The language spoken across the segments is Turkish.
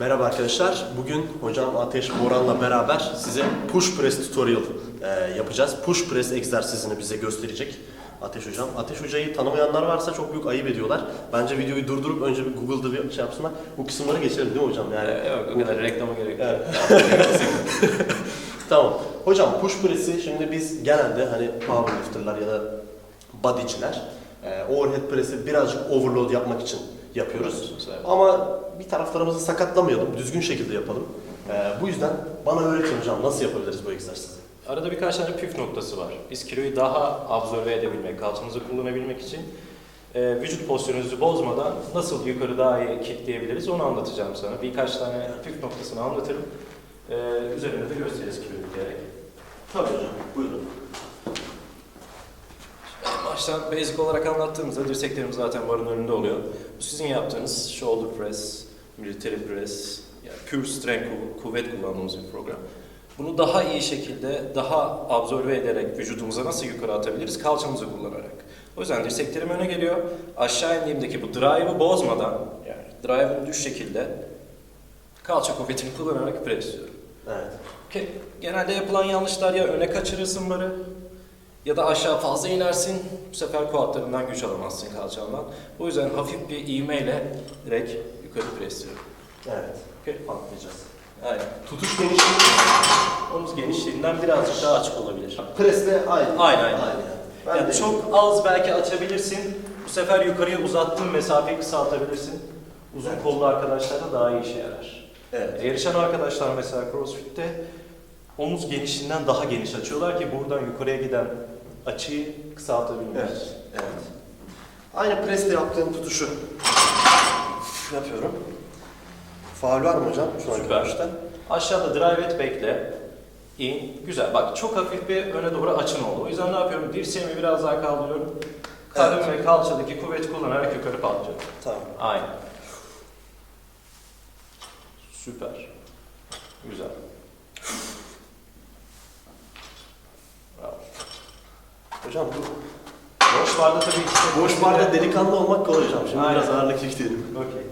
Merhaba arkadaşlar. Bugün hocam Ateş Boran'la beraber size push press tutorial e, yapacağız. Push press egzersizini bize gösterecek Ateş hocam. Ateş hocayı tanımayanlar varsa çok büyük ayıp ediyorlar. Bence videoyu durdurup önce bir Google'da bir şey yapsınlar. Bu kısımları geçelim değil mi hocam? Yani Ee, yok o kadar reklama gerek yok. Evet. Tamam. Hocam push press'i şimdi biz genelde hani powerlifter'lar ya da bodyciler e, overhead press'i birazcık overload yapmak için yapıyoruz. Ama bir taraflarımızı sakatlamayalım, düzgün şekilde yapalım. E, bu yüzden bana öğretin hocam nasıl yapabiliriz bu egzersizi? Arada birkaç tane püf noktası var. Biz kiloyu daha absorbe edebilmek, kalçamızı kullanabilmek için e, vücut pozisyonunuzu bozmadan nasıl yukarı daha iyi kitleyebiliriz onu anlatacağım sana. Birkaç tane püf noktasını anlatırım. E, üzerinde de gösteririz kiloyu diyerek. Tabii hocam, buyurun. Baştan basic olarak anlattığımızda dirseklerimiz zaten barın önünde oluyor. Bu sizin yaptığınız shoulder press, military press, yani pure strength, kuv- kuvvet kullandığımız bir program. Bunu daha iyi şekilde, daha absorbe ederek vücudumuza nasıl yukarı atabiliriz? Kalçamızı kullanarak. O yüzden dirseklerim öne geliyor. Aşağı indiğimdeki bu drive'ı bozmadan, yani drive'ın düz şekilde kalça kuvvetini kullanarak press diyorum. Evet. Genelde yapılan yanlışlar ya öne kaçırırsın barı ya da aşağı fazla inersin. Bu sefer kuatlarından güç alamazsın kalçandan. O yüzden hafif bir ivmeyle direkt yukarı presliyorum. Evet. Okey? Patlayacağız. Aynen. Tutuş genişliği Omuz genişliğinden birazcık daha açık olabilir. presle aynı. Aynen, aynen. yani. Ben Yani de çok az belki açabilirsin. Bu sefer yukarıya uzattığın mesafeyi kısaltabilirsin. Uzun Evet. kollu arkadaşlara daha iyi işe yarar. Evet. Yarışan arkadaşlar mesela CrossFit'te omuz genişliğinden daha geniş açıyorlar ki buradan yukarıya giden açıyı kısaltabilmek. Evet. Evet. Aynı presle yaptığım tutuşu yapıyorum. Faul var mı hocam? Şu Süper. tutuşta. Aşağıda drive et bekle. İn. Güzel. Bak çok hafif bir öne doğru açın oldu. O yüzden ne yapıyorum? Dirseğimi biraz daha kaldırıyorum. Karın Evet. ve kalçadaki kuvvet kullanarak yukarı patlıyorum. Tamam. Aynen. Süper. Güzel. Hocam bu Boş barda tabii işte boş barda delikanlı olmak kolay hocam. Şimdi Aynen. biraz ağırlık yükleyelim. Okey.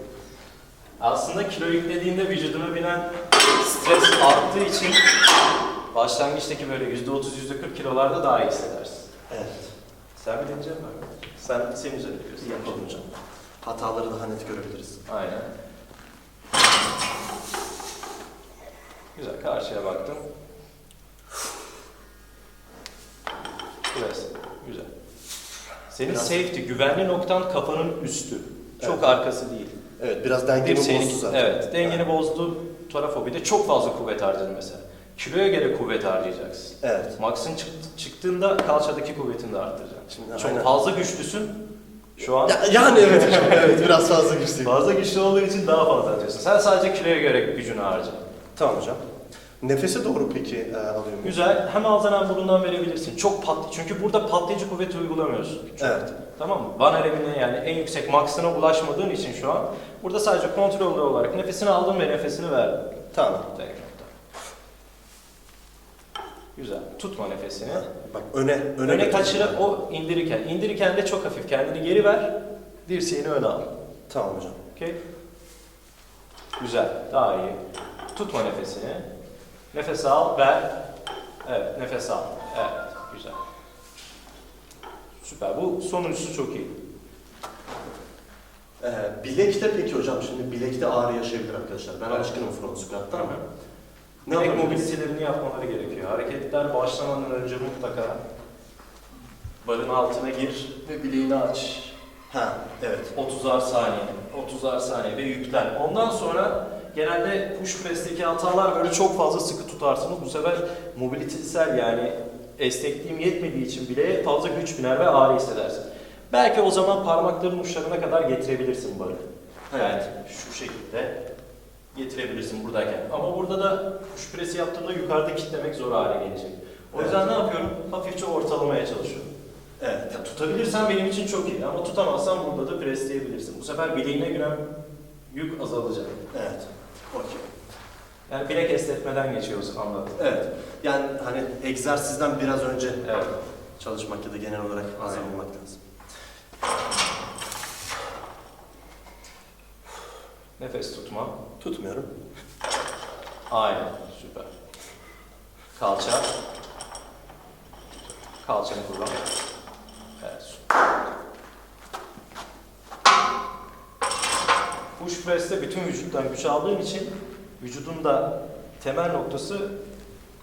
Aslında kilo yüklediğinde vücuduna binen stres arttığı için başlangıçtaki böyle %30 %40 kilolarda daha iyi hissedersin. Evet. Sen mi deneyeceksin mi? Sen senin üzerine diyorsun. Yapalım hocam. Hataları daha net görebiliriz. Aynen. Güzel. Karşıya baktım. Biraz. Güzel. Senin Biraz- safety, güvenli noktan kafanın üstü. Çok Evet. arkası değil. Evet biraz dengemi Dirseğini, bozdu zaten. evet, dengeni bozdu. Tarafobide çok fazla kuvvet harcadın mesela. Kiloya göre kuvvet harcayacaksın. Evet. Max'ın çıkt- çıktığında kalçadaki kuvvetini de arttıracaksın. Şimdi çok aynen. fazla güçlüsün. Şu an Ya, yani evet evet biraz fazla güçlüyüm. fazla güçlü olduğu için daha fazla atıyorsun. Sen sadece kiloya göre gücünü harca. Tamam hocam. Nefese doğru peki e, alıyor muyum? Güzel. Hem ağızdan hem burundan verebilirsin. Çok pat çünkü burada patlayıcı kuvvet uygulamıyorsun. Evet. Tamam mı? Van Alem'in yani en yüksek maksimuma ulaşmadığın için şu an burada sadece kontrollü olarak nefesini aldın ve nefesini verdin. Tamam. Tek nokta. Güzel. Tutma nefesini. Bak öne öne, Öne kaçırı o indirirken. İndirirken de çok hafif. Kendini geri ver. Dirseğini öne al. Tamam hocam. Okey? Güzel. Daha iyi. Tutma nefesini. Nefes al, ver. Evet, nefes al. Evet, güzel. Süper. Bu sonuncusu çok iyi. Ee, bilekte peki hocam şimdi bilekte ağrı yaşayabilir arkadaşlar. Ben Evet. alışkınım front squat'ta ama. Ne Bilek mobilitelerini yapmaları gerekiyor. Hareketler başlamadan önce mutlaka barın altına gir ve bileğini aç. Ha evet. 30'ar saniye, 30'ar saniye ve yüklen. Ondan sonra genelde push press'teki hatalar böyle çok fazla sıkı tutarsınız. Bu sefer mobilitesel yani esnekliğim yetmediği için bile fazla güç biner ve ağrı hissedersin. Belki o zaman parmakların uçlarına kadar getirebilirsin barı. Yani şu şekilde getirebilirsin buradayken. Ama burada da push press'i yaptığında yukarıda kitlemek zor hale gelecek. O yüzden ne yapıyorum? Hafifçe ortalamaya çalışıyorum. Evet. Ya tutabilirsen benim için çok iyi ama tutamazsan burada da presleyebilirsin. Bu sefer bileğine gülen yük azalacak. Evet. Okey. Yani bilek esnetmeden geçiyoruz anladım. Evet. Yani hani egzersizden biraz önce Evet. çalışmak ya da genel olarak hazır olmak lazım. Nefes tutma. Tutmuyorum. Aynen. Süper. Kalça. Kalçanı kullan. Evet. süper. Push press'te bütün vücuttan güç aldığın için vücudun da temel noktası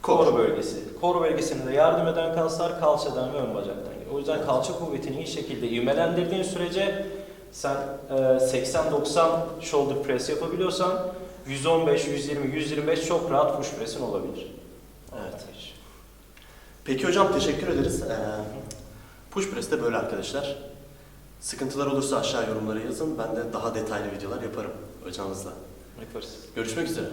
kor bölgesi. Kor bölgesinde de yardım eden kaslar kalçadan ve ön bacaktan. O yüzden kalça kuvvetini iyi şekilde ivmelendirdiğin sürece sen e, 80-90 shoulder press yapabiliyorsan 115, 120, 125 çok rahat push press'in olabilir. Evet. Peki hocam teşekkür ederiz. Ee, push press'te böyle arkadaşlar. Sıkıntılar olursa aşağı yorumlara yazın. Ben de daha detaylı videolar yaparım hocamızla. Yaparız. Görüşmek üzere.